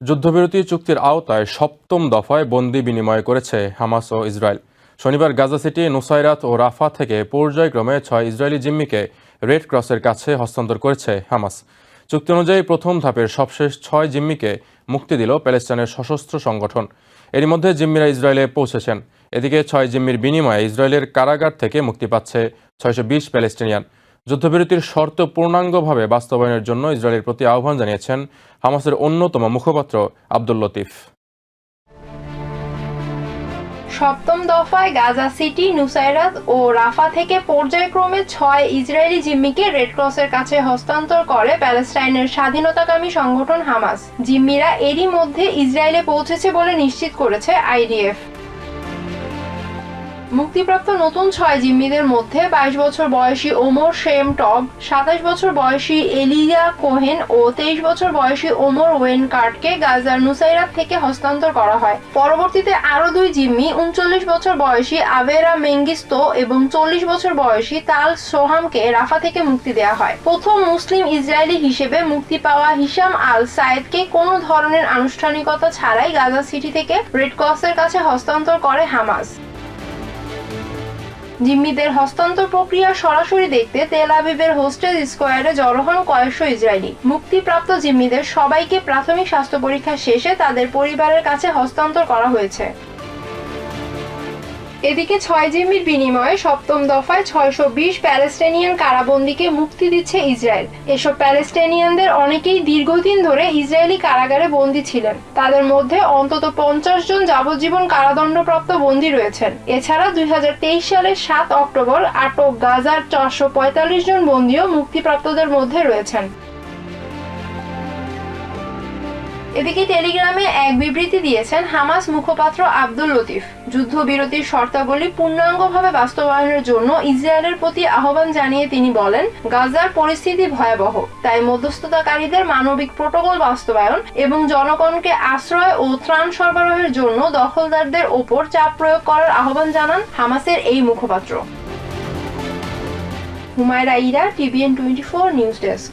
যুদ্ধবিরতি চুক্তির আওতায় সপ্তম দফায় বন্দি বিনিময় করেছে হামাস ও ইসরায়েল। শনিবার গাজা সিটি, নুসাইরাত ও রাফা থেকে পর্যায়ক্রমে ছয় ইসরায়েলি জিম্মিকে রেড ক্রসের কাছে হস্তান্তর করেছে হামাস। চুক্তি অনুযায়ী প্রথম ধাপের সবশেষ ছয় জিম্মিকে মুক্তি দিল প্যালেস্টাইনের সশস্ত্র সংগঠন। এরই মধ্যে জিম্মিরা ইসরায়েলে পৌঁছেছেন। এদিকে ছয় জিম্মির বিনিময়ে ইসরায়েলের কারাগার থেকে মুক্তি পাচ্ছে ছয়শো বিশ প্যালেস্টিনিয়ান। যুদ্ধবিরতির শর্ত পূর্ণাঙ্গভাবে বাস্তবায়নের জন্য ইসরায়েলের প্রতি আহ্বান জানিয়েছেন হামাসের অন্যতম মুখপাত্র আব্দুল লতিফ। সপ্তম দফায় গাজা সিটি, নুসাইরাত ও রাফা থেকে পর্যায়ক্রমে ছয় ইসরায়েলি জিম্মিকে রেড ক্রসের কাছে হস্তান্তর করে প্যালেস্টাইনের স্বাধীনতাকামী সংগঠন হামাস। জিম্মিরা এরই মধ্যে ইসরায়েলে পৌঁছেছে বলে নিশ্চিত করেছে আইডিএফ। মুক্তিপ্রাপ্ত নতুন ছয় জিম্মিদের মধ্যে বাইশ বছর বয়সী ওমর শেম টব সাতাশ বছর বয়সী এলিয়া কোহেন ও তেইশ বছর বয়সী ওমর ওয়েন কার্টকে গাজার নুসাইরাত থেকে হস্তান্তর করা হয়। পরবর্তীতে আরও দুই জিম্মি, উনচল্লিশ বছর বয়সী আভেরা মেঙ্গিস্তো এবং চল্লিশ বছর বয়সী তাল সোহামকে রাফা থেকে মুক্তি দেওয়া হয়। প্রথম মুসলিম ইসরায়েলি হিসেবে মুক্তি পাওয়া হিসাম আল সায়েদকে কোনো ধরনের আনুষ্ঠানিকতা ছাড়াই গাজা সিটি থেকে রেড ক্রসের কাছে হস্তান্তর করে হামাস। জিম্মিদের হস্তান্তর প্রক্রিয়া সরাসরি দেখতে তেল আবিবের হোস্টেল স্কোয়ারে জড়ো হন কয়েকশো ইসরায়েলি। মুক্তিপ্রাপ্ত জিম্মিদের সবাইকে প্রাথমিক স্বাস্থ্য পরীক্ষা শেষে তাদের পরিবারের কাছে হস্তান্তর করা হয়েছে। এদিকে ছয় জিম্মির বিনিময়ে সপ্তম দফায় ছয়শো বিশ প্যালেস্টাইনিয়ান কারাবন্দীকে মুক্তি দিচ্ছে ইসরায়েল। এসব প্যালেস্টাইনিয়ানদের অনেকেই দীর্ঘদিন ধরে ইসরায়েলি কারাগারে বন্দী ছিলেন। তাদের মধ্যে অন্তত পঞ্চাশ জন যাবজ্জীবন কারাদণ্ডপ্রাপ্ত বন্দী রয়েছেন। এছাড়া দুই হাজার তেইশ সালের সাত অক্টোবর আটক গাজার চারশো পঁয়তাল্লিশ জন বন্দীও মুক্তিপ্রাপ্তদের মধ্যে রয়েছেন। এদিকে টেলিগ্রামে এক বিবৃতি দিয়েছেন হামাস মুখপাত্র আব্দুল লতিফ। যুদ্ধবিরতির শর্তাবলী পূর্ণাঙ্গভাবে বাস্তবায়নের জন্য ইসরায়েলের প্রতি আহ্বান জানিয়ে তিনি বলেন, গাজার পরিস্থিতি ভয়াবহ, তাই মধ্যস্থতাকারীদের মানবিক প্রোটোকল বাস্তবায়ন এবং জনগণকে আশ্রয় ও ত্রাণ সরবরাহের জন্য দখলদারদের ওপর চাপ প্রয়োগ করার আহ্বান জানান হামাসের এই মুখপাত্র। Humayra Ira, TVN twenty four news desk.